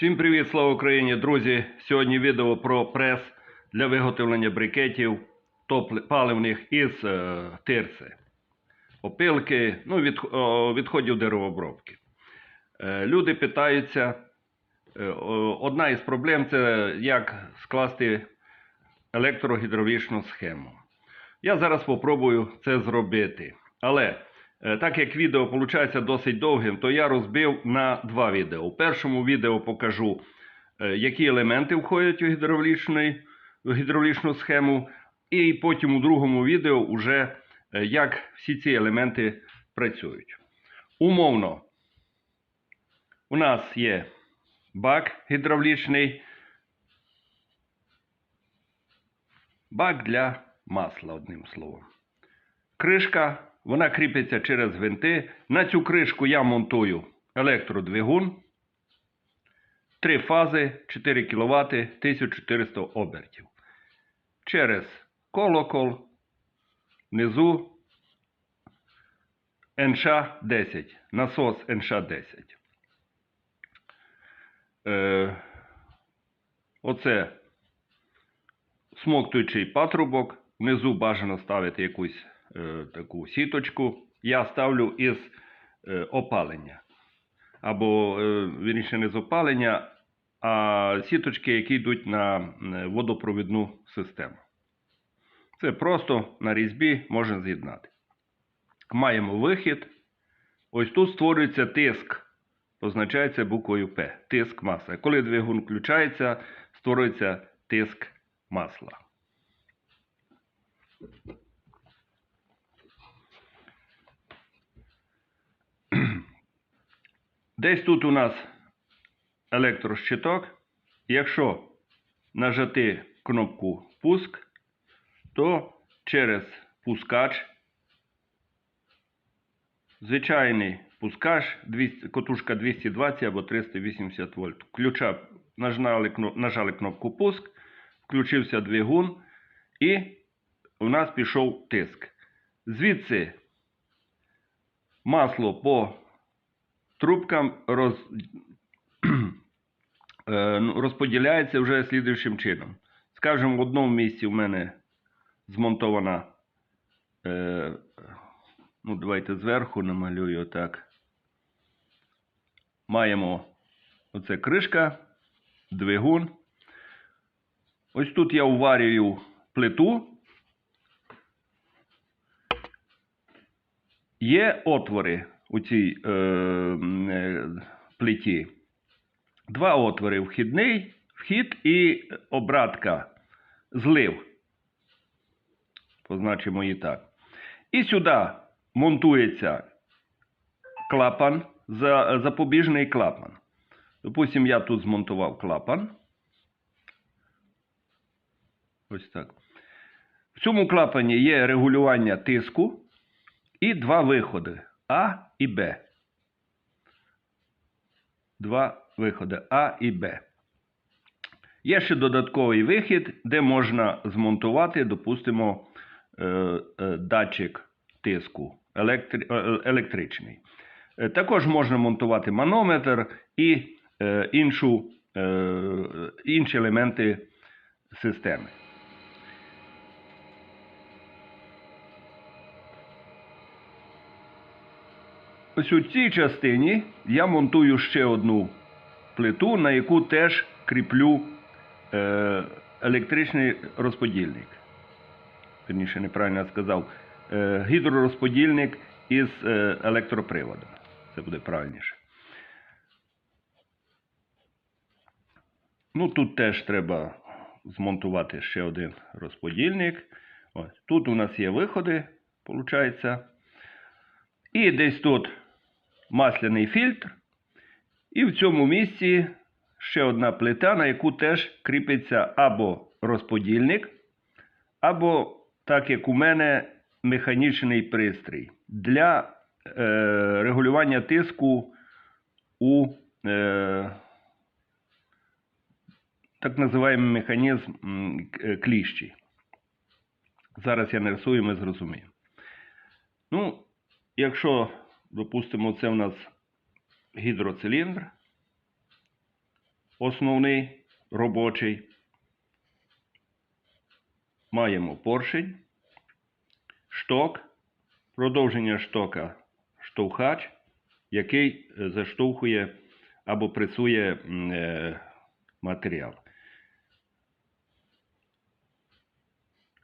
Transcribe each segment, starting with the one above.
Всім привіт, слава Україні, друзі! Сьогодні відео про прес для виготовлення брикетів паливних із е, тирси, опилки, ну, від, о, відходів деревообробки. Е, люди питаються, е, одна із проблем це як скласти електрогідравлічну схему. Я зараз спробую це зробити. Але е, так як відео виходить досить довгим, то я розбив на два відео. У першому відео покажу, е, які елементи входять у гідравлічну схему, і потім у другому відео вже е, як всі ці елементи працюють. Умовно, у нас є бак гідравлічний, бак для масла, одним словом. Кришка, вона кріпиться через гвинти. На цю кришку я монтую електродвигун. Три фази 4 кВт 1400 обертів. Через колокол внизу НШ-10. Насос НШ-10. Е, оце смоктуючий патрубок. Внизу бажано ставити якусь е, таку сіточку. Я ставлю із е, опалення. Або, е, вірніше, не з опалення, а сіточки, які йдуть на водопровідну систему. Це просто на різьбі можна з'єднати. Маємо вихід. Ось тут створюється тиск. Позначається буквою П. Тиск масла. Коли двигун включається, створюється тиск масла. Десь тут у нас електрощиток. Якщо нажати кнопку пуск, то через пускач, звичайний пускач, котушка 220 або 380 вольт. Ключа нажали, нажали кнопку пуск, включився двигун і у нас пішов тиск. Звідси масло по трубкам роз... е, ну, розподіляється вже слідуючим чином. Скажімо, в одному місці в мене змонтована, е, ну, давайте зверху намалюю так. Маємо оце кришка, двигун. Ось тут я уварюю плиту. Є отвори у цій е, е, плиті. Два отвори: вхідний, вхід і обратка, злив. Позначимо її так. І сюди монтується клапан, запобіжний клапан. Допустимо, я тут змонтував клапан. Ось так. В цьому клапані є регулювання тиску і два виходи А і Б. Два виходи А і Б. Є ще додатковий вихід, де можна змонтувати, допустимо, е, е, датчик тиску е, електричний. Також можна монтувати манометр і іншу, інші елементи системи. Ось у цій частині я монтую ще одну плиту, на яку теж кріплю е, електричний розподільник. Верніше, неправильно сказав, е, гідророзподільник із е, електроприводом. Це буде правильніше. Ну, тут теж треба змонтувати ще один розподільник. Ось. Тут у нас є виходи, виходить. І десь тут масляний фільтр. І в цьому місці ще одна плита, на яку теж кріпиться або розподільник, або, так як у мене, механічний пристрій для е, регулювання тиску у е, так називаємо механізм е, кліщі. Зараз я нарисую, ми зрозуміємо. Ну, якщо, допустимо, це у нас гідроциліндр, основний робочий. Маємо поршень, шток, продовження штока штовхач, який е, заштовхує або пресує е, матеріал.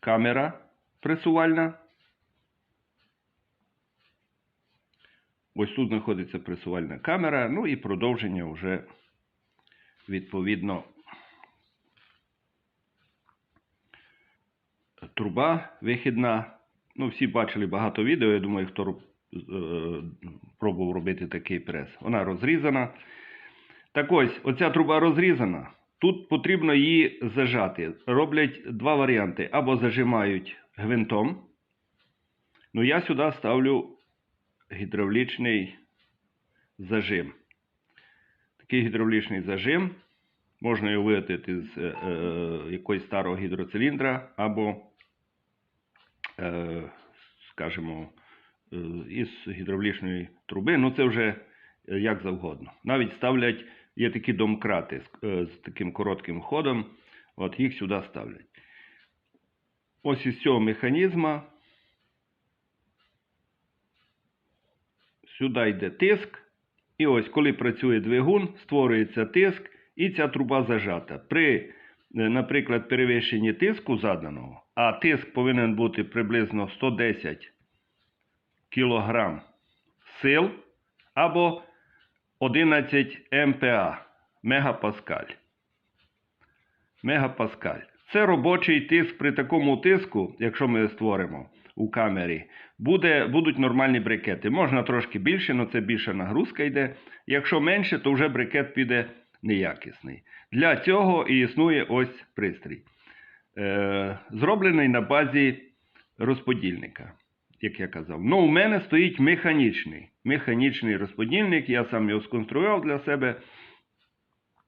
Камера пресувальна. Ось тут знаходиться пресувальна камера, ну і продовження вже відповідно труба вихідна. Ну, всі бачили багато відео. Я думаю, хто е, пробував робити такий прес. Вона розрізана. Так ось, оця труба розрізана. Тут потрібно її зажати. Роблять два варіанти: або зажимають гвинтом. Ну, я сюди ставлю гідравлічний зажим. Такий гідравлічний зажим. Можна його виготовити з е, е, якогось старого гідроциліндра або, е, скажімо, е, із гідравлічної труби. Ну, це вже е, як завгодно. Навіть ставлять, є такі домкрати з, е, з таким коротким ходом. От їх сюди ставлять. Ось із цього механізма сюди йде тиск. І ось, коли працює двигун, створюється тиск, і ця труба зажата. При, е, наприклад, перевищенні тиску заданого, а тиск повинен бути приблизно 110 кг сил або 11 МПА мегапаскаль. Мегапаскаль. Це робочий тиск при такому тиску, якщо ми створимо у камері, буде, будуть нормальні брикети. Можна трошки більше, але це більша нагрузка йде. Якщо менше, то вже брикет піде неякісний. Для цього і існує ось пристрій. Е, зроблений на базі розподільника, як я казав. Ну, у мене стоїть механічний. Механічний розподільник, я сам його сконструював для себе.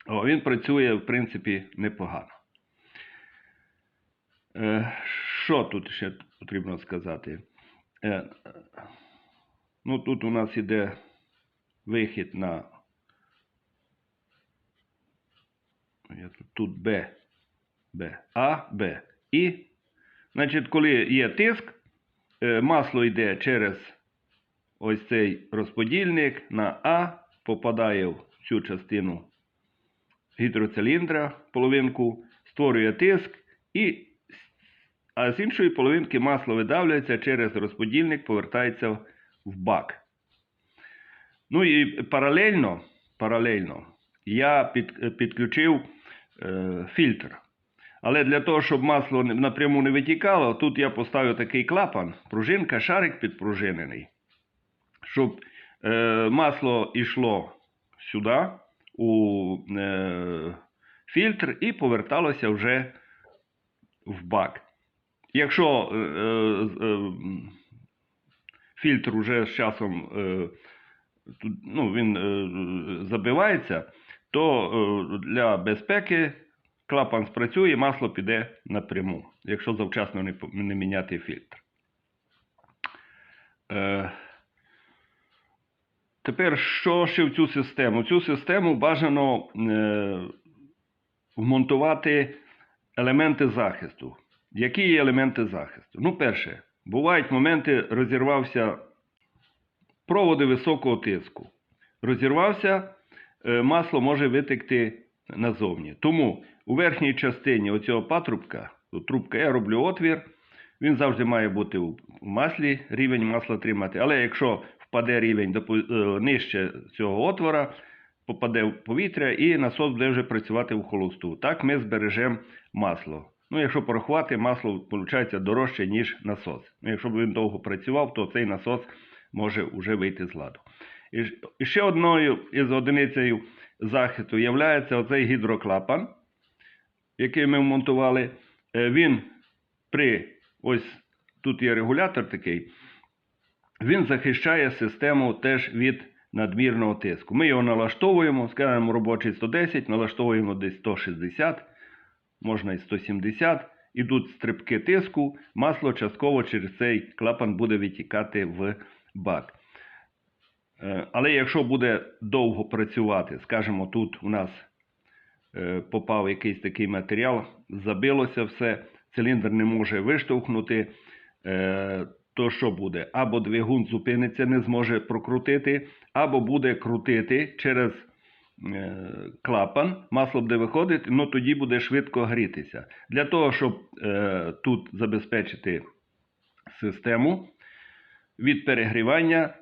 О, він працює, в принципі, непогано. Е, Що тут ще потрібно сказати? Е, Ну, тут у нас іде вихід на. Тут Б, Б, А, Б. І, значить, коли є тиск, е, масло йде через ось цей розподільник на А, попадає в цю частину гідроциліндра, половинку, створює тиск, і, а з іншої половинки масло видавлюється через розподільник, повертається в бак. Ну і паралельно, паралельно я під, підключив е, фільтр. Але для того, щоб масло напряму не витікало, тут я поставив такий клапан, пружинка, шарик підпружинений, щоб е, масло йшло сюди, у е, фільтр, і поверталося вже в бак. Якщо е, е, е, фільтр вже з часом е, ну, він е, забивається, то е, для безпеки клапан спрацює, масло піде напряму, якщо завчасно не, не міняти фільтр. Е, Тепер що ще в цю систему? Цю систему бажано е, вмонтувати елементи захисту. Які є елементи захисту? Ну, перше, бувають моменти, розірвався проводи високого тиску. Розірвався, е, масло може витекти назовні. Тому у верхній частині оцього патрубка, трубка, я роблю отвір, він завжди має бути у маслі, рівень масла тримати. Але якщо впаде рівень е, нижче цього отвора, попаде в повітря і насос буде вже працювати в холосту. Так ми збережемо масло. Ну, якщо порахувати, масло виходить дорожче, ніж насос. Ну, якщо б він довго працював, то цей насос може вже вийти з ладу. І ще одною із одиницею захисту є оцей гідроклапан, який ми вмонтували. Е, Він при ось тут є регулятор такий, він захищає систему теж від надмірного тиску. Ми його налаштовуємо, скажемо робочий 110, налаштовуємо десь 160, можна і 170. Ідуть стрибки тиску, масло частково через цей клапан буде витікати в бак. Е, Але якщо буде довго працювати, скажімо, тут у нас е, попав якийсь такий матеріал, забилося все, циліндр не може виштовхнути, е, то що буде? Або двигун зупиниться, не зможе прокрутити, або буде крутити через клапан, масло буде виходити, ну тоді буде швидко грітися. Для того, щоб е, тут забезпечити систему від перегрівання,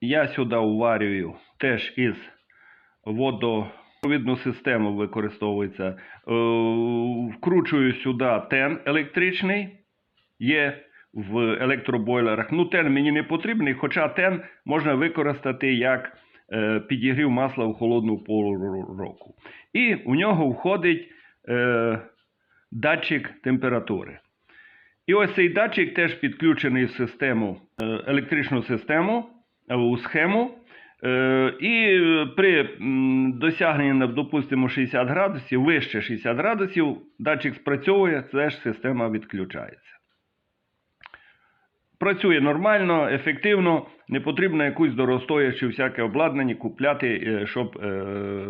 я сюди уварюю теж із водопровідну систему використовується. Е, Вкручую сюди тен електричний, є в електробойлерах. Ну, тен мені не потрібний, хоча тен можна використати як е, підігрів масла в холодну пору року. І в нього входить е, датчик температури. І ось цей датчик теж підключений в систему, е, електричну систему, е, у схему. Е, І при досягненні, допустимо, 60 градусів, вище 60 градусів, датчик спрацьовує, теж система відключається. Працює нормально, ефективно, не потрібно якусь дорогостояще всяке обладнання купляти, е, щоб е,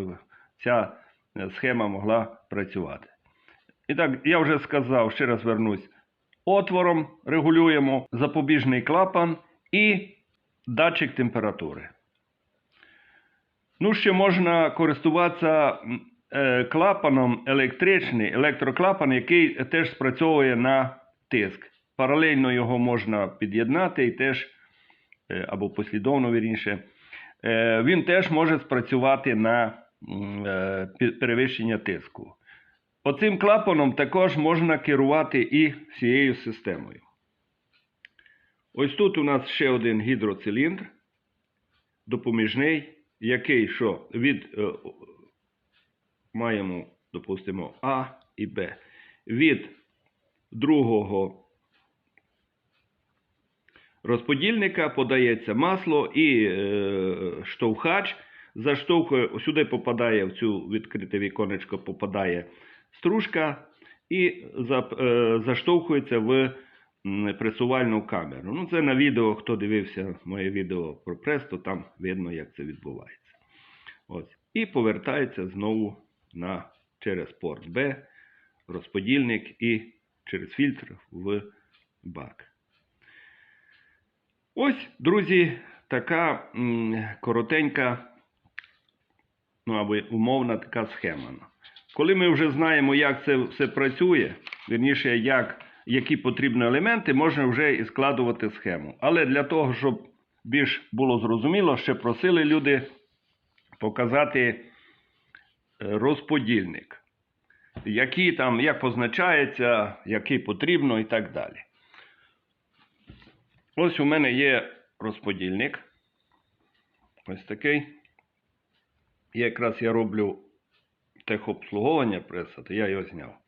ця е, схема могла працювати. І так, я вже сказав, ще раз вернусь. Отвором регулюємо запобіжний клапан і датчик температури. Ну, ще можна користуватися клапаном електричний, електроклапан, який теж спрацьовує на тиск. Паралельно його можна під'єднати і теж, е, або послідовно вірніше, е, він теж може спрацювати на е, перевищення тиску. Оцим клапаном також можна керувати і всією системою. Ось тут у нас ще один гідроциліндр, допоміжний, який що від маємо, допустимо, А і Б. Від другого розподільника подається масло і е, штовхач. Заштовхує, сюди попадає в цю відкрите віконечко, попадає стружка і за, е, заштовхується в пресувальну камеру. Ну, це на відео, хто дивився моє відео про прес, то там видно, як це відбувається. Ось. І повертається знову на, через порт Б, розподільник і через фільтр в бак. Ось, друзі, така коротенька, ну або умовна така схема. Коли ми вже знаємо, як це все працює, вірніше, як, які потрібні елементи, можна вже і складувати схему. Але для того, щоб більш було зрозуміло, ще просили люди показати е, розподільник, який там, як позначається, який потрібно і так далі. Ось у мене є розподільник. Ось такий. Якраз я роблю техобслуговування преса, то я його зняв.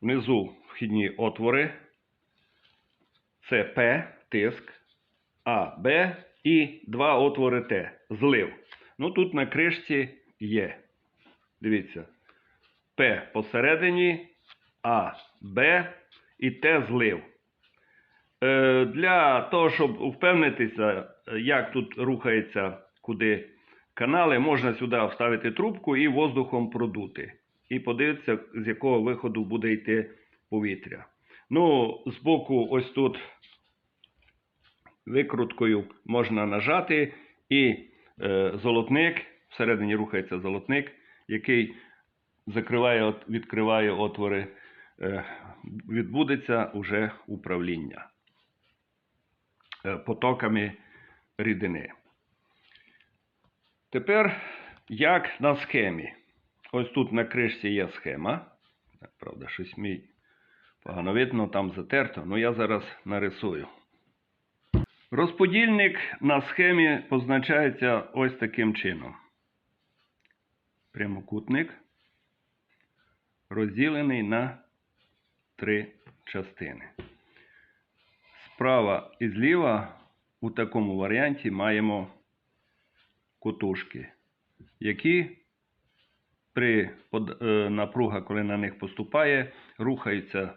Внизу вхідні отвори. Це П, тиск, А, Б і два отвори Т. Злив. Ну тут на кришці є. Дивіться. П посередині, А, Б і Т злив. Е, Для того, щоб впевнитися, е, як тут рухається куди канали, можна сюди вставити трубку і воздухом продути. І подивитися, з якого виходу буде йти повітря. Ну, збоку, ось тут викруткою можна нажати, і е, золотник, всередині рухається золотник, який закриває, відкриває отвори, е, відбудеться уже управління потоками рідини. Тепер як на схемі. Ось тут на кришці є схема. Правда, щось мій погано видно, там затерто, але я зараз нарисую. Розподільник на схемі позначається ось таким чином. Прямокутник розділений на три частини. Справа і зліва у такому варіанті маємо кутушки, які при е, напруга, коли на них поступає, рухаються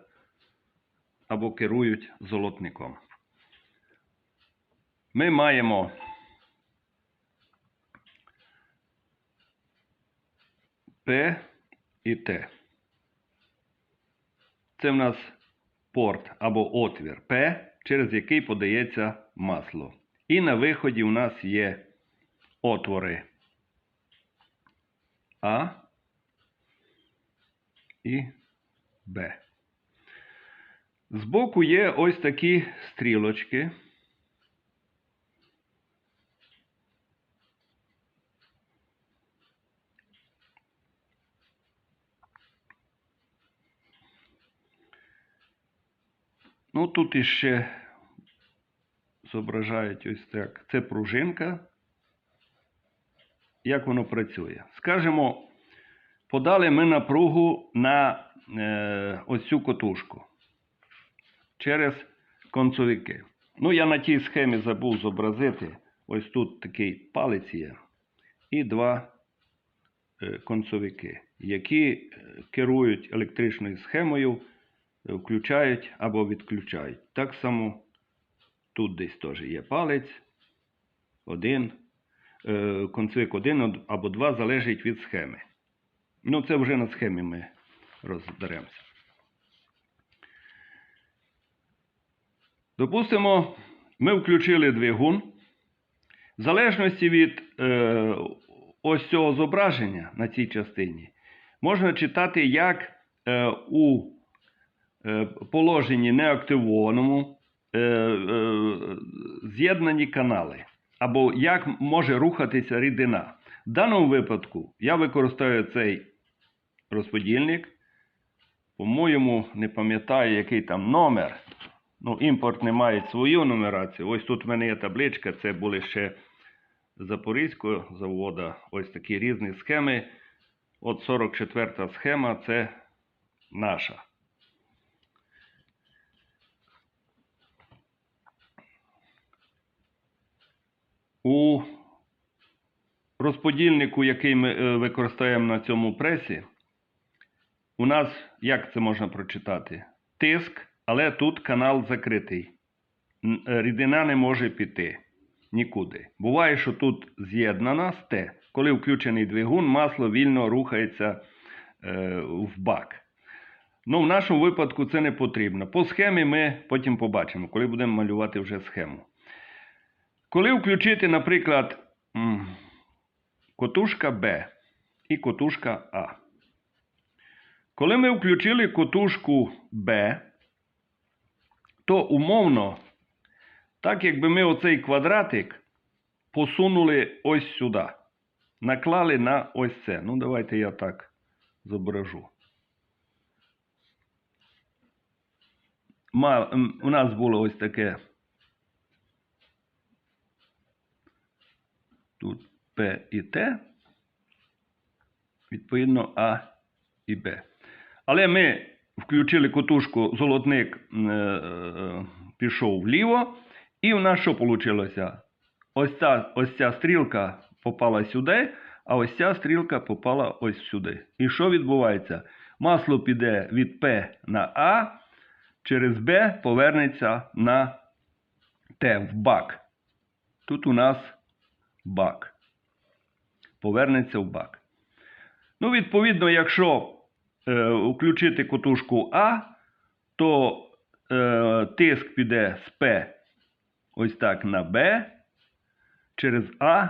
або керують золотником. Ми маємо П і Т. Це в нас порт або отвір П, через який подається масло. І на виході у нас є отвори А і Б. Збоку є ось такі стрілочки. Ну, тут іще зображають ось так. Це пружинка. Як воно працює? Скажемо, подали ми напругу на е, ось котушку через концовики. Ну, я на тій схемі забув зобразити. Ось тут такий палець є. І два е, концовики, які е, керують електричною схемою, включають або відключають. Так само тут десь теж є палець. Один, е, концовик один або два залежить від схеми. Ну, це вже на схемі ми розберемося. Допустимо, ми включили двигун. В залежності від е, ось цього зображення на цій частині, можна читати, як е, у положенні неактивованому е, е, з'єднані канали, або як може рухатися рідина. В даному випадку я використовую цей розподільник. По-моєму, не пам'ятаю, який там номер. Ну, імпортні мають свою нумерацію. Ось тут в мене є табличка, це були ще Запорізького заводу. Ось такі різні схеми. От 44 схема це наша. У розподільнику, який ми е, використовуємо на цьому пресі, у нас, як це можна прочитати? Тиск, але тут канал закритий. Е, Рідина не може піти нікуди. Буває, що тут з'єднана Т. Коли включений двигун, масло вільно рухається е, в бак. Ну, в нашому випадку це не потрібно. По схемі ми потім побачимо, коли будемо малювати вже схему. Коли включити, наприклад, котушка Б і котушка А. Коли ми включили котушку Б, то умовно, так якби ми оцей квадратик посунули ось сюди. Наклали на ось це. Ну, давайте я так зображу. У нас було ось таке. Тут П і Т. Відповідно, А і Б. Але ми включили котушку, золотник е, е, пішов вліво, і в нас що вийшло? Ось ця, ось ця стрілка попала сюди, а ось ця стрілка попала ось сюди. І що відбувається? Масло піде від П на А, через Б повернеться на Т в бак. Тут у нас бак. Повернеться в бак. Ну, відповідно, якщо е, включити котушку А, то е, тиск піде з П ось так на Б, через А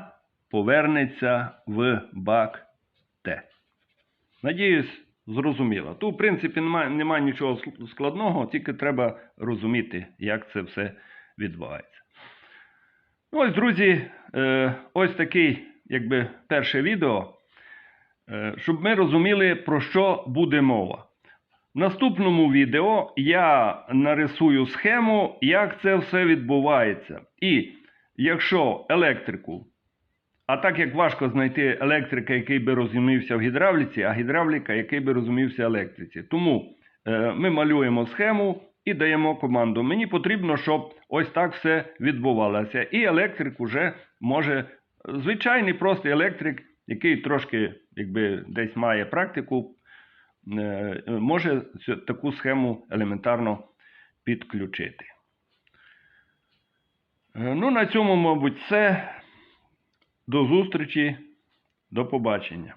повернеться в бак Т. Надіюсь, зрозуміло. Тут, в принципі, немає, немає нічого складного, тільки треба розуміти, як це все відбувається. Ну, ось, друзі, е, ось такий, якби, перше відео, е, щоб ми розуміли, про що буде мова. В наступному відео я нарисую схему, як це все відбувається. І якщо електрику, а так як важко знайти електрика, який би розумівся в гідравліці, а гідравліка, який би розумівся в електриці. Тому е, ми малюємо схему і даємо команду. Мені потрібно, щоб ось так все відбувалося. І електрик уже може, звичайний простий електрик, який трошки якби, десь має практику, е, може таку схему елементарно підключити. Е, Ну, на цьому, мабуть, все. До зустрічі. До побачення.